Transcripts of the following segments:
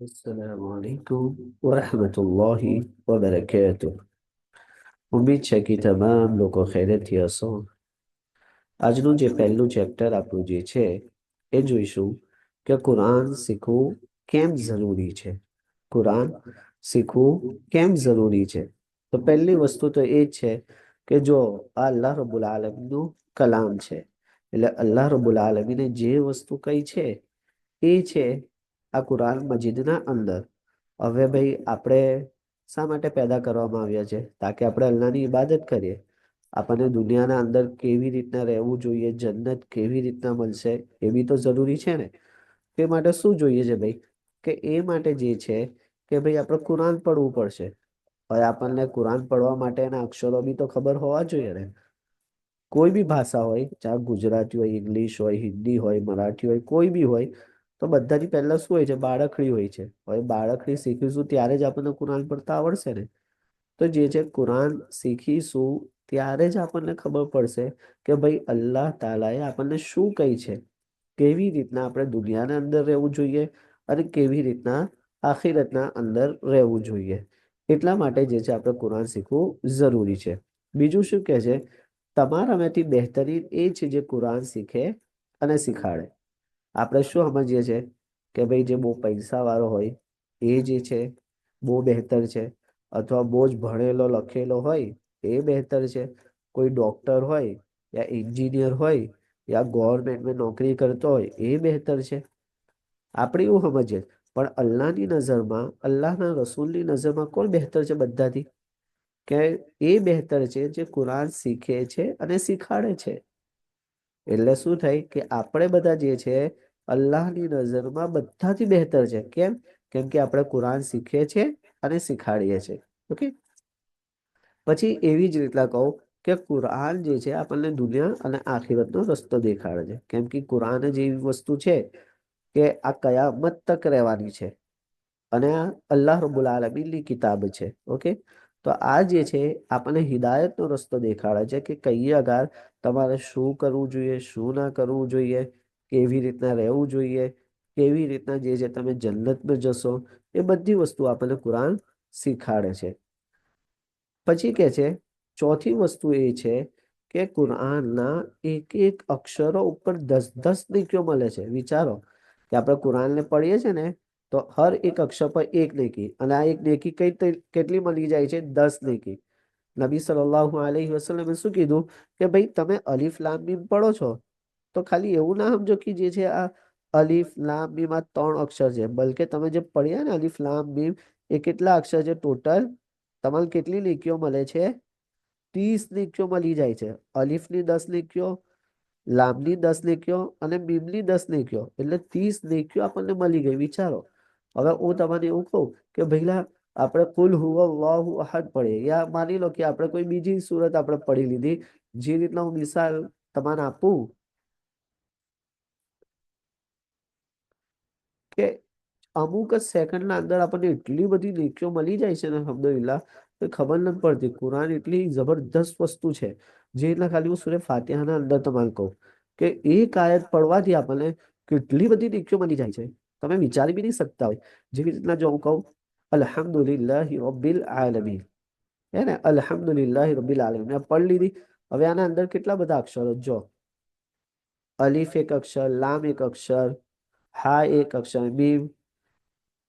السلام عليكم ورحمة الله وبركاته ઉમ્મીદ છે કે તમામ લોકો ખૈરેથી હશો આજનું જે પહેલું ચેપ્ટર આપણું જે છે એ જોઈશું કે કુરાન શીખવું કેમ જરૂરી છે કુરાન શીખવું કેમ જરૂરી છે તો પહેલી વસ્તુ તો એ જ છે કે જો આ અલ્લાહ રબુલ આલમીનું કલામ છે એટલે અલ્લાહ રબુલ આલમીને જે વસ્તુ કઈ છે એ છે આ કુરાન મજીદના અંદર. હવે ભાઈ, આપણે શા માટે પેદા કરવામાં આવ્યા છે? તાકે આપણે અલ્લાહની ઇબાદત કરીએ. આપણને દુનિયાના અંદર કેવી રીતના રહેવું જોઈએ, જન્નત કેવી રીતના મળશે, એ બી તો જરૂરી છે ને? તે માટે શું જોઈએ છે ભાઈ? કે એ માટે જે છે કે ભાઈ, આપણે કુરાન પડવું પડશે. હવે આપણને કુરાન પડવા માટેના અક્ષરો બી તો ખબર હોવા જોઈએ ને? કોઈ બી ભાષા હોય, ચાહે ગુજરાતી હોય, ઇંગ્લિશ હોય, હિન્દી હોય, મરાઠી હોય, કોઈ બી હોય તો બધાથી પહેલા શું હોય છે? બાળકડી હોય છે. હવે બાળકડી શીખીશું ત્યારે જ આપણને કુરાન પડતા આવડશે ને? તો જે છે કુરાન શીખીશું ત્યારે જ આપણને ખબર પડશે કે ભાઈ અલ્લાહ તાલાએ આપણને શું કહી છે? કેવી રીતના આપણે દુનિયાના અંદર રહેવું જોઈએ અને કેવી રીતના આખિરતના અંદર રહેવું જોઈએ? એટલા માટે જે છે આપણે કુરાન શીખવું જરૂરી છે. બીજું શું કહે છે? તમારામાંથી બહેતરીન એ છે જે કુરાન શીખે અને શીખાડે. આપણે શું સમજીએ છીએ કે ભાઈ જે બહુ પૈસા વાળો હોય, એ જે છે, બહુ બહેતર છે, અથવા બહુ જ ભણેલો, લખેલો હોય, એ બહેતર છે. કોઈ ડૉક્ટર હોય, યા એન્જિનિયર હોય, યા ગવર્મેન્ટમાં નોકરી કરતો હોય, એ બહેતર છે. આપણે એવું સમજીએ. પણ અલ્લાહની નજરમાં, અલ્લાહના રસૂલની નજરમાં કોણ બહેતર છે બધાથી? કે એ બહેતર છે જે કુરાન શીખે છે અને શીખાડે છે. એટલે શું થાય કે આપણે બધા જે છે અલ્લાહની નજરમાં બધાથી બહેતર છે. કેમ? કેમ કે આપણે કુરાન શીખીએ છીએ અને શીખાડીએ છીએ. ઓકે? પછી એવી જ રીતના કહું કે કુરાન જે છે આપણને દુનિયા અને આખિરતનો રસ્તો દેખાડે છે. કેમ કે કુરાન જ એવી વસ્તુ છે કે આ કયામત તક રહેવાની છે અને આ અલ્લાહ રબુલ આલમીની કિતાબ છે. ઓકે? તો આ જે છે આપણને હિદાયતનો રસ્તો દેખાડે છે કે કઈ અગાર તમારે શું કરવું જોઈએ, શું ના કરવું જોઈએ કેવી રીતના રહેવું જોઈએ, કેવી રીતના જે જે તમે જન્નતમાં જશો, એ બધી વસ્તુ આપણને કુરાન શીખાડે છે. પછી કે છે, ચોથી વસ્તુ એ છે કે કુરાનના એક એક અક્ષરો ઉપર દસ દસ નીકીઓ મળે છે. વિચારો કે આપણે કુરાનને પડીએ છીએ ને, તો હર એક અક્ષર પર એક નેકી અને આ એક નેકી કઈ કેટલી મળી જાય છે? દસ નેકી. નબી સલ્લાહ આલહી વસલમે શું કીધું? કે ભાઈ તમે અલીફ લામ મીમ પડો છો તો ખાલી એવું ના સમજો કે જે છે આ અલીફ, લામ મીમ આ ત્રણ અક્ષર છે. બલકે તમે જે પડ્યા ને અલીફ, લામ મીમ એ કેટલા અક્ષર છે ટોટલ તમારે કેટલી નીકીઓ મળે છે? ત્રીસ નીકીઓ મળી જાય છે. અલીફની દસ નીકીઓ લાંબની દસ નીકીઓ અને મીમની દસ નીકીઓ એટલે ત્રીસ નીકીઓ આપણને મળી ગઈ. વિચારો. હવે હું તમને એવું કહું કે ભાઈલા, આપણે કુલ હુવલ્લાહુ અહદ પડીએ. યા માની લો કે આપણે કોઈ બીજી સુરત આપણે પડી લીધી. જે રીતના હું મિસાલ તમને આપું કે અમુક જ સેકન્ડના અંદર આપણને એટલી બધી નેકીઓ મળી જાય છે ને અલ્હમ્દુલિલ્લાહ તો ખબર નથી પડતી. કુરાન એટલી જબરદસ્ત વસ્તુ છે. જે રીતના ખાલી હું સુરે ફાતિહાના અંદર તમારે કહું કે એક આયત પડવાથી આપણને કેટલી બધી નેકીઓ મળી જાય છે. તમે વિચારી બી નહીં શકતા હોય. જેવી રીતના જો હું કહું, અલ્હમ્દુલિલ્લાહી રબ્બિલ આલમીન. હે ને? અલ્હમ્દુલિલ્લાહી રબ્બિલ આલમીન. મેં પढ़ લીધી. હવે આના અંદર કેટલા બધા અક્ષરો જો, અલીફ એક અક્ષર, લામ એક અક્ષર હા એક અક્ષર મીમ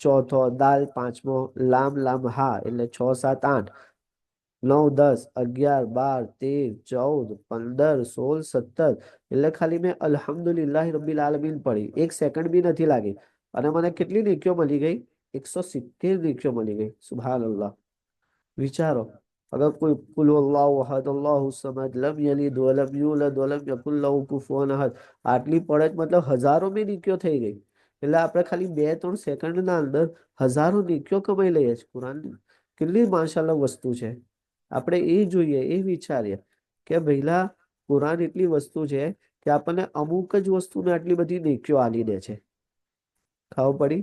ચોથો દાલ પાંચમો લામ લામ હા એટલે છ સાત આઠ નવ દસ અગિયાર બાર તેર ચૌદ પંદર સોળ સત્તર એટલે ખાલી મેં અલ્હમ્દુલિલ્લાહ રબ્બિલ આલમીન પડી એક સેકન્ડ બી નથી લાગી અને મને કેટલી નીકીઓ મળી ગઈ એકસો સિત્તેર નીકીઓ મળી ગઈ સુભાન અલ્લાહ વિચારો કોઈ કુલ અલ્લાહુ અહદ અલ્લાહુ સમદ લમ યલિદ વલમ યુલદ વલમ યકુલ લહુ કુફુવન અહદ આટલી પડત મતલબ હજારો બી નીકીઓ થઈ ગઈ. એટલે આપણે ખાલી બે ત્રણ સેકન્ડના અંદર હજારો નીકીઓ કમાઈ લઈએ છીએ કુરાન. કેટલી માશાલ્લાહ વસ્તુ છે. આપણે એ જોઈએ, એ વિચારીએ કે ભઈલા કુરાન એટલી વસ્તુ છે કે આપણને અમુક જ વસ્તુને આટલી બધી નેકીઓ આલી દે છે. ખબર પડી?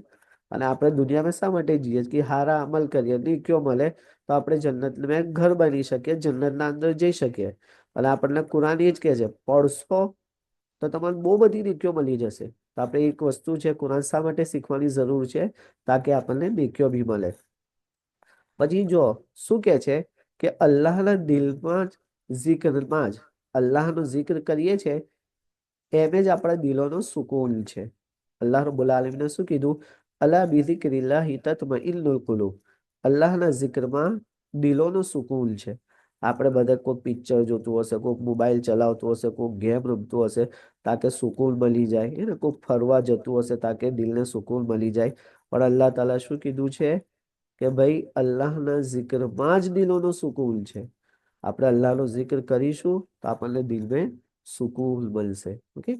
અને આપણે દુનિયામાં શા માટે જઈએ કે હારા અમલ કરીએ, નીક્યો મળે તો આપણે જન્નતમાં ઘર બની શકીએ, જન્નતના અંદર જઈ શકીએ. અને આપણને કુરાન એ જ કહે છે, પડશો તો તમારે બહુ બધી નીકીઓ મળી જશે. તો આપણે એક વસ્તુ છે, કુરાન શા માટે શીખવાની જરૂર છે? તાકે આપણને નીકીઓ બી મળે. પછી જો, શું કે છે કે અલ્લાહના દિલમાં જ zikરમાં જ, અલ્લાહનો zikર કરીએ છે, એમ જ આપણા દિલોનો સુકૂન છે. અલ્લાહ રબુલ આલમીને શું કીધું? અલા બિઝિક્રિલ્લાહ તત્મઇન્નુલ કુલુબ. અલ્લાહના zikરમાં દિલોનો સુકૂન છે. આપણે બધા કોઈ પિક્ચર જોતું હશે, કોઈક મોબાઈલ ચલાવતું હશે, કોઈક ગેમ રમતું હશે, તાકે સુકૂન મળી જાય. એને કોઈક ફરવા જતું હશે, તાકે દિલને સુકૂન મળી જાય. પણ અલ્લાહ તાલા શું કીધું છે? કે ભાઈ, અલ્લાહના zikરમાં જ દિલોનો સુકૂન છે. આપણે અલ્લાહનો zikર કરીશું, તો આપણને દિલને સુકૂન મળશે. ઓકે?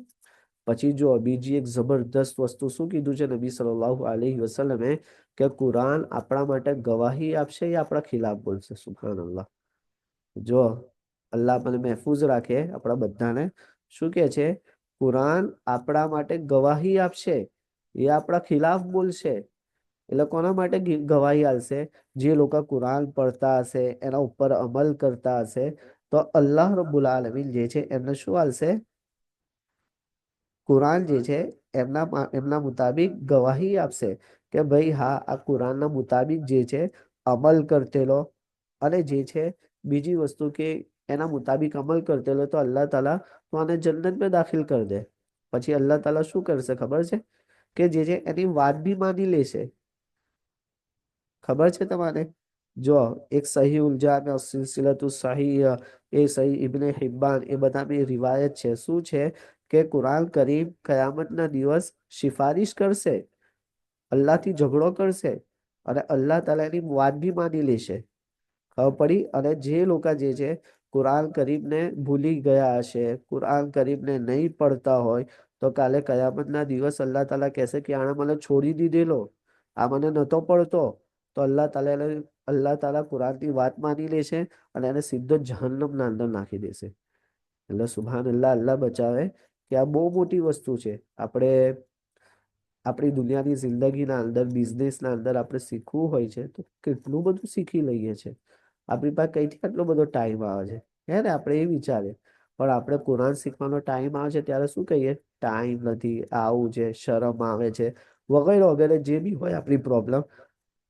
પછી જો બીજી એક જબરદસ્ત વસ્તુ શું કીધું છે? નબી સલ્લાહુ આલહી વસલ્લમે કે કુરાન આપણા માટે ગવાહી આપશે યા આપણા ખિલાફ બોલશે? સુબહાનલ્લાહ જો અલ્લાહ આપણને મહેફૂઝ રાખે આપણા બધાને, શું કે છે? કુરાન આપણા માટે ગવાહી આપશે એ આપણા ખિલાફ બોલશે? એટલે કોના માટે ગવાહી આલશે જે લોકો કુરાન પડતા હશે, એના ઉપર અમલ કરતા હશે, તો અલ્લાહ રબ્બુલ આલમીન જે છે એમને શું આલશે કુરાન જે છે એમના એમના મુતાબિક ગવાહી આપશે. કે ભાઈ હા, આ કુરાનના મુતાબિક જે છે, અમલ કરતેલો અને જે છે, બીજી વસ્તુ કે એના મુતાબિક અમલ કરતેલો તો અલ્લાહ તાલા તો આને જન્નત દાખિલ કરી દે. પછી અલ્લાહ તાલા શું કરશે ખબર છે? કે જે છે એની વાત બી માની લેશે. ખબર છે તમારે જો એક સહી ઉલજામે સિલસિલતુ સહી, એ સહી ઇબ્ને હિબ્બાન, એ બધાની રિવાયત છે. શું છે? કે કુરાન કરીમ કયામતના દિવસ સિફારિશ કરશે? અલ્લાહથી ઝઘડો કરશે અને અલ્લાહ તાલા વાત બી માની લેશે. ખબર પડી? અને જે લોકો જે છે, કુરાન કરીમને ભૂલી ગયા હશે, કુરાન કરીમને નહીં પડતા હોય, તો કાલે કયામતના દિવસ અલ્લાહ તાલા કહેશે કે આણે મને છોડી દીધેલો આ મને નહોતો પડતો. તો અલ્લાહ તાલા અલ્લાહ તાલા કુરાનની વાત માની લેશે અને એને સીધો જહન્નમના અંદર નાખી દેશે. એટલે સુભાન અલ્લાહ અલ્લાહ બચાવે કે આ બહુ મોટી વસ્તુ છે. આપણે આપણી દુનિયાની જિંદગીના અંદર, બિઝનેસના અંદર આપણે શીખવું હોય છે, તો કેટલું બધું શીખી લઈએ છીએ આપણી પાસે કઈથી આટલો બધો ટાઈમ આવે છે? હે ને? આપણે એ વિચારીએ. પણ આપણે કુરાન શીખવાનો ટાઈમ આવે છે ત્યારે શું કહીએ? ટાઈમ નથી, આવું છે, શરમ આવે છે, વગેરે વગેરે જે બી હોય આપણી પ્રોબ્લેમ.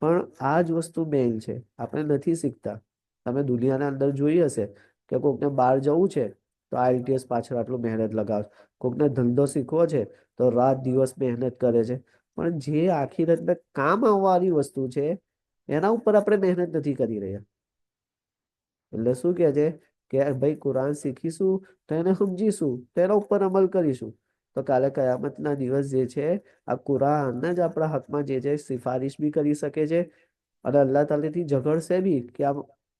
પણ આ જ વસ્તુ મેઇન છે. આપણે નથી શીખતા. તમે દુનિયાના અંદર જોઈ હશે કે કોકને બહાર જવું છે, તો આઈટીએસ પાછળ આટલું મહેનત લગાવે કોકને ધંધો શીખવો છે તો રાત દિવસ મહેનત કરે છે. પણ જે આખી કામ આવવાની વસ્તુ છે, એના ઉપર આપણે મહેનત નથી કરી રહ્યા. એટલે શું કે છે કે ભાઈ કુરાન શીખીશું, તો એને સમજીશું તેના ઉપર અમલ કરીશું. તો કાલે કયામતના દિવસ જે છે, આ કુરાન જ આપણા હકમાં જે છે, સિફારિશ બી કરી શકે છે. અને અલ્લાહ તાલેથી ઝઘડશે બી કે આ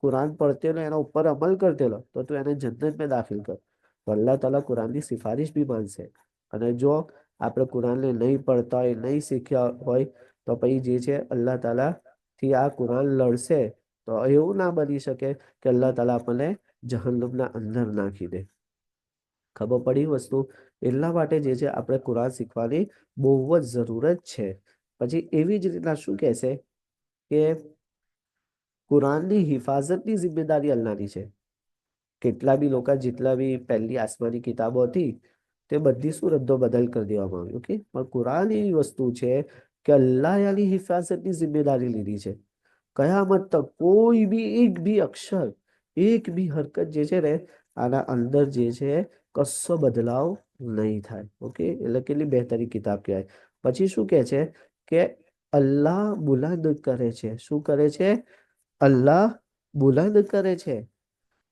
કુરાન પડતેલો, એના ઉપર અમલ કરતેલો, તો તું એને જન્નત મેં દાખિલ કર. તો અલ્લાહ તાલા કુરાનની સિફારિશ બી માનશે. અને જો આપણે કુરાનને નહીં પડતા હોય, નહીં શીખ્યા હોય, તો પછી જે છે અલ્લાહ તાલા થી આ કુરાન લડશે, તો એવું ના બની શકે કે અલ્લાહ તાલા આપણને જહન્નમના અંદર નાખી દે. ખબર પડી વસ્તુ? એટલા માટે જે છે આપણે કુરાન શીખવાની બહુ જ જરૂરત છે. પછી એવી જ રીતના શું કહેશે કે કુરાનની હિફાજતની જિમ્મેદારી અલ્લાહની છે. કેટલા બી લોકો, જેટલા બી પહેલી આસમાની કિતાબો હતી તે બધી શું રદ્દો બદલ કરી દેવામાં આવી ઓકે પણ કુરાન એવી વસ્તુ છે કે અલ્લાહ એની હિફાઝતની જિમ્મેદારી લીધી છે. કયામત તક કોઈ બી, એક બી અક્ષર, એક બી હરકત જે છે ને, આના અંદર જે છે, કશો બદલાવ નહીં થાય ઓકે એટલે કેટલી બહેતરી કિતાબ કહેવાય. પછી શું કહે છે કે અલ્લાહ બુલંદ કરે છે. શું કરે છે? અલ્લાહ બુલંદ કરે છે.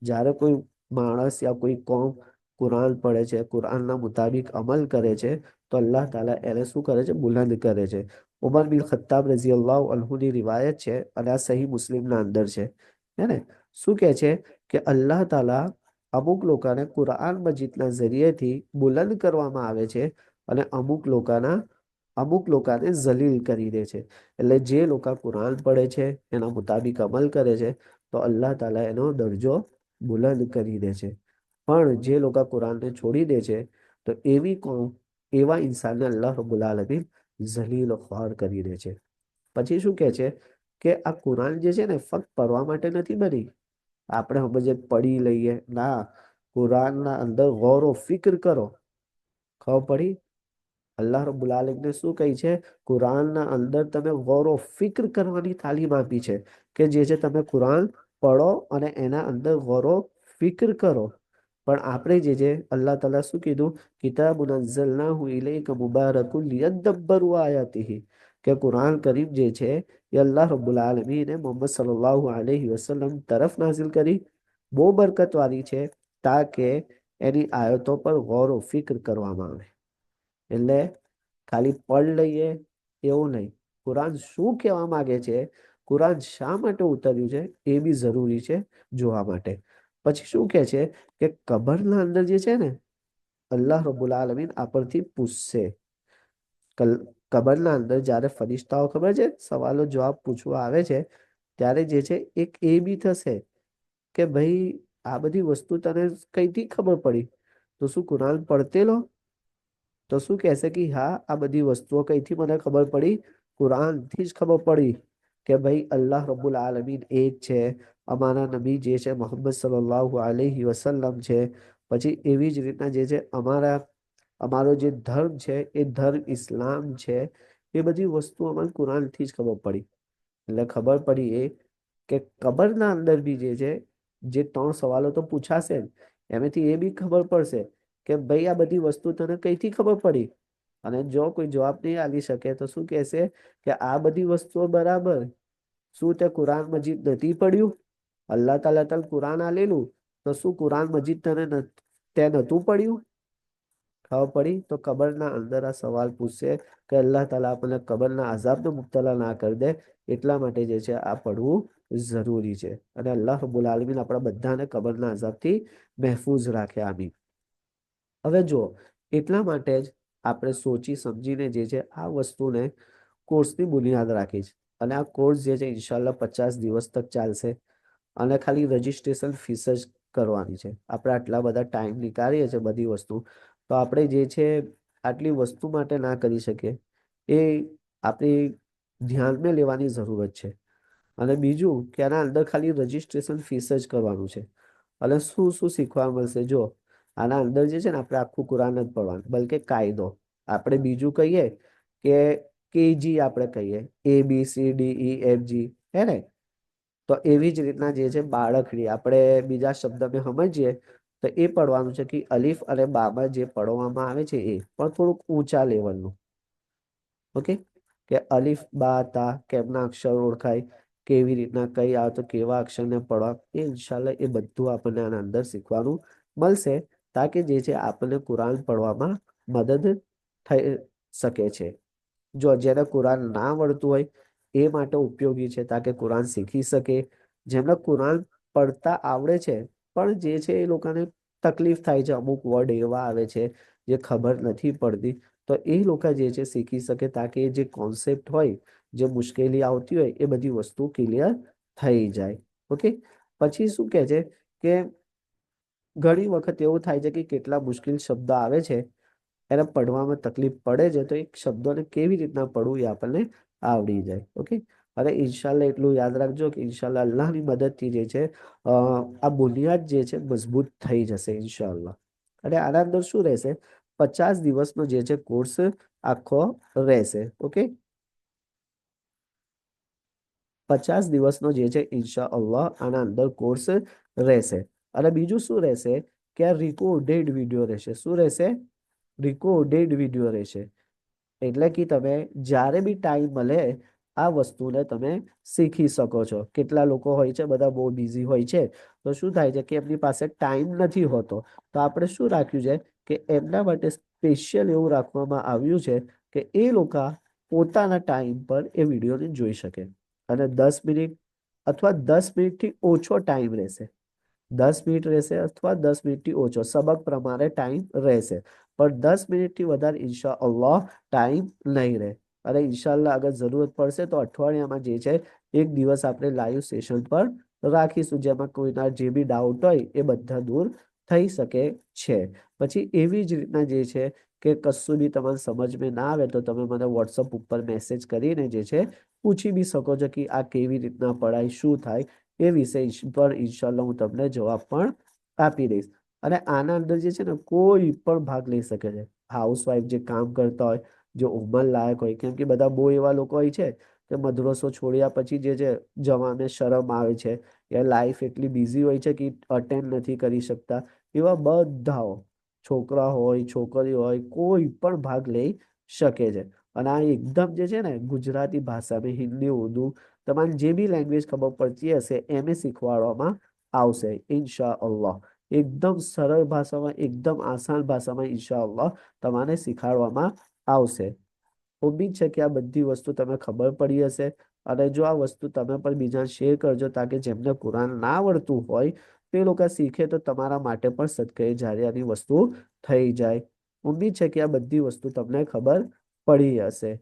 જ્યારે કોઈ માણસ યા કોઈ કોમ કુરાન પડે છે, કુરાનના મુતાબિક અમલ કરે છે, તો અલ્લાહ તાલા એને શું કરે છે? બુલંદ કરે છે. ઉમર બિન ખત્તાબ રઝી અલ્લાહ અલ્હુની રિવાયત છે અને આ સહી મુસ્લિમના અંદર છે. હે ને? શું કહે છે કે અલ્લાહ તાલા અમુક લોકોને કુરાન મજીદના જરિયેથી બુલંદ કરવામાં આવે છે અને અમુક લોકોના, અમુક લોકોને જલીલ કરી દે છે. એટલે જે લોકો કુરાન પડે છે, એના મુતાબિક અમલ કરે છે, તો અલ્લાહ તાલા એનો દરજ્જો બુલંદ કરી દે છે. પણ જે લોકો કુરાનને છોડી દે છે, તો એવી કોમ એવા ઇન્સાનને અલ્લાહ રબુલ આલમીન ઝલીલ ખ્વાર કરી દે છે. પછી શું કહે છે કે આ કુરાન જે છે ને ફક્ત પડવા માટે નથી બની. આપણે સમજે પડી લઈએ. ના, કુરાનના અંદર ગૌર ફિક્ર કરો. ખબર પડી? અલ્લાહ રબુલ આલમીને શું કહી છે? કુરાનના અંદર તમે ગૌરો ફિક્ર કરવાની તાલીમ આપી છે કે જે છે તમે કુરાન પડો અને એના અંદર ગૌરો ફિક્ર કરો. પણ આપણે જે જે અલ્લાહ તાલા શું કીધું? કિતાબુન અંઝલનાહુ ઇલૈકા મુબારકુન લિયદબ્બરુ આયાતિહી. કે કુરાન કરીમ જે છે, એ અલ્લાહ રબ્બુલ આલમીને મોહમ્મદ સલ્લલ્લાહુ અલૈહિ વસલ્લમ તરફ નાઝિલ કરી. બહુ બરકતવાળી છે, તાકે એની આયતો પર ગૌર ફિક્ર કરવામાં આવે. એટલે ખાલી પડ લઈએ, એવું નહીં. કુરાન શું કહેવા માંગે છે? કુરાન શા માટે ઉતર્યું છે? એ બી જરૂરી છે, જોવા માટે. પછી શું કહે છે કે કબરના અંદર જે છે ને, અલ્લાહ રબુલ આલમીન આપણથી પૂછશે. કબરના અંદર જ્યારે ફરિશ્તાઓ ખબર છે સવાલો જવાબ પૂછવા આવે છે, ત્યારે જે છે એક એ બી થશે કે ભાઈ આ બધી વસ્તુ તને કઈથી ખબર પડી? તો શું કુરાન પડતેલો તો શું કહેશે કે હા, આ બધી વસ્તુઓ કઈથી મને ખબર પડી? કુરાનથી જ ખબર પડી કે ભાઈ અલ્લાહ રબુલ આલમીન એક છે અમારા નબી જે છે મોહમ્મદ સલ્લાહુ અલૈહિ વસલ્લમ છે. પછી એવી જ રીતના જે છે અમારા, અમારો જે ધર્મ છે એ ધર્મ ઇસ્લામ છે. એ બધી વસ્તુઓ અમને કુરાનથી જ ખબર પડી. એટલે ખબર પડી એ કે કબરના અંદર બી જે છે, જે ત્રણ સવાલો તો પૂછાશે એમાંથી એ બી ખબર પડશે કે ભાઈ આ બધી વસ્તુ તને કઈથી ખબર પડી? અને જો કોઈ જવાબ નહીં આવી શકે તો શું કહેશે કે આ બધી વસ્તુઓ બરાબર. શું તે કુરાન મજીદ નથી પડ્યું? અલ્લાહ તાલા તલ કુરાન આલેલું, તો શું કુરાન મજીદ તને તે નહોતું પડ્યું? ખબર પડી? તો કબરના અંદર આ સવાલ પૂછશે કે અલ્લાહ તાલા આપણને કબરના આઝાબને મુબતલા ના કરી દે, એટલા માટે જે છે આ પડવું જરૂરી છે. અને અલ્લાહ રબુલ આલમીન આપણા બધાને કબરના આઝાબથી મહેફૂઝ રાખે આમી હવે જો એટલા માટે જ આપણે સોચી સમજીને જે છે આ વસ્તુને કોર્સની બુનિયાદ રાખી છે. અને આ કોર્સ જે છે ઇન્શાલ્લાહ પચાસ દિવસ તક ચાલશે. અને ખાલી રજીસ્ટ્રેશન ફીસ જ કરવાની છે. આપણે આટલા બધા ટાઈમ નીકાળીએ છીએ બધી વસ્તુ, તો આપણે જે છે આટલી વસ્તુ માટે ના કરી શકીએ. એ આપણી ધ્યાનમાં લેવાની જરૂરત છે. અને બીજું કે આના અંદર ખાલી રજીસ્ટ્રેશન ફીસ જ કરવાનું છે. અને શું શું શીખવા મળશે? જો, આના અંદર જે છે ને આપણે આખું કુરાન જ પડવાનું, બલકે કાયદો. આપણે બીજું કહીએ કે કેજી આપણે કહીએ A B C D E F G હે ને? તો એવી જ રીતના જે છે બાળકડી, આપણે બીજા શબ્દને સમજીએ, તો એ પડવાનું છે કે અલીફ અને બામાં જે પડવામાં આવે છે એ પણ થોડુંક ઊંચા લેવલનું. ઓકે? કે અલીફ, બા, તા, કેમના અક્ષર ઓળખાય, કેવી રીતના કઈ આવે તો કેવા અક્ષરને પડવા, એ ઇન્શાલ્લા એ બધું આપણને આના અંદર શીખવાનું મળશે, તાકે જે છે આપણને કુરાન પડવામાં મદદ થઈ શકે છે. જો જેને કુરાન ના આવડતું હોય એ માટે ઉપયોગી છે તાકે કુરાન શીખી શકે. જેમને કુરાન પડતા આવડે છે, પણ જે છે એ લોકોને તકલીફ થાય છે. અમુક વર્ડ એવા આવે છે જે ખબર નથી પડતી. તો એ લોકો જે છે શીખી શકે તાકે જે કોન્સેપ્ટ હોય, જે મુશ્કેલી આવતી હોય, એ બધી વસ્તુ ક્લિયર થઈ જાય. ઓકે? પછી શું કહે છે કે ઘણી વખત એવું થાય છે કે કેટલા મુશ્કેલ શબ્દ આવે છે, એને પડવામાં તકલીફ પડે છે, તો એક શબ્દોને કેવી રીતના પડવું એ આપણને આવડી જાય. ઓકે અને ઇન્શાલ્લાહ એટલું યાદ રાખજો કે ઇન્શાલ્લાહ અલ્લાહની મદદથી જે છે આ બુનિયાદ જે છે મજબૂત થઈ જશે ઇન્શાલ્લાહ અને આના અંદર શું રહેશે? પચાસ દિવસનો જે છે કોર્સ આખો રહેશે. ઓકે પચાસ દિવસનો જે છે ઇન્શા અલ્લાહ આના અંદર કોર્સ રહેશે. અને બીજું શું રહેશે? કે આ રિકોર્ડેડ વીડિયો રહેશે. શું રહેશે? રિકોર્ડેડ વીડિયો રહેશે. એટલે કે તમે જ્યારે બી ટાઈમ મળે, આ વસ્તુને તમે શીખી શકો છો. કેટલા લોકો હોય છે, બધા બહુ બિઝી હોય છે. તો શું થાય છે કે એમની પાસે ટાઈમ નથી હોતો. તો આપણે શું રાખ્યું છે કે એમના માટે સ્પેશિયલ એવું રાખવામાં આવ્યું છે કે એ લોકો પોતાના ટાઈમ પર એ વિડીયોને જોઈ શકે. અને દસ મિનિટ અથવા દસ મિનિટથી ઓછો ટાઈમ રહેશે. દસ મિનિટ રહેશે અથવા દસ મિનિટથી ઓછો. સબક પ્રમાણે ટાઈમ રહેશે. પણ દસ મિનિટથી વધારે ઇન્શા અલ્લાહ ટાઈમ નહીં રહે. અને ઇન્શાલ્લાહ અગર જરૂરત પડશે તો અઠવાડિયામાં જે છે એક દિવસ આપણે લાઈવ સેશન પર રાખીશું, જેમાં કોઈના જે બી ડાઉટ હોય એ બધા દૂર થઈ શકે છે. પછી એવી જ રીતના જે છે કે કશું બી તમારે સમજમાં ના આવે તો તમે મને વોટ્સઅપ ઉપર મેસેજ કરીને જે છે પૂછી બી શકો છો કે આ કેવી રીતના પડાય શું થાય એ વિશે પર ઇન્શાલ્લાહ હું તમને જવાબ પણ આપી દઈશ. અને આના અંદર જે છે ને કોઈ પણ ભાગ લઈ શકે છે. હાઉસવાઈફ જે કામ કરતા હોય, જે ઉંમર લાયક હોય, કેમ કે બધા બહુ એવા લોકો હોય છે કે મદ્રસો છોડ્યા પછી જે છે જવાને શરમ આવે છે એ લાઈફ એટલી બિઝી હોય છે કે અટેન્ડ નથી કરી શકતા. એવા બધાઓ છોકરા હોય, છોકરી હોય, કોઈ પણ ભાગ લઈ શકે છે. અને આ એકદમ જે છે ને ગુજરાતી ભાષામાં હિન્દી, ઉર્દુ તમારે જે બી લેંગ્વેજ ખબર પડતી હશે, એને શીખવાડવામાં આવશે ઇન્શા અલ્લાહ એકદમ સરળ ભાષામાં, એકદમ આસાન ભાષામાં ઇન્શા તમને શીખવાડવામાં આવશે. ઉમ્મીદ છે કે આ બધી વસ્તુ તમને ખબર પડી હશે અને જો આ વસ્તુ તમે પણ બીજા શેર કરજો તાકે જેમને કુરાન ના આવડતું હોય તે લોકો શીખે તો તમારા માટે પણ સદકે જારિયાની વસ્તુ થઈ જાય. ઉમ્મીદ છે કે આ બધી વસ્તુ તમને ખબર પડી હશે.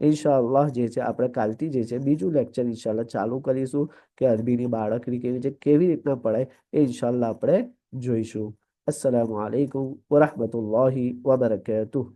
ઇન્શાઅલ્લાહ જે છે આપણે કાલથી જે છે બીજું લેક્ચર ઇન્શાલ્લાહ ચાલુ કરીશું કે અરબીની બાળકની કેવી છે, કેવી રીતના પડાય એ ઇન્શાલ્લાહ આપણે જોઈશું અસ્સલામુ અલૈકુમ વરહમતુલ્લાહિ વબરકાતુહ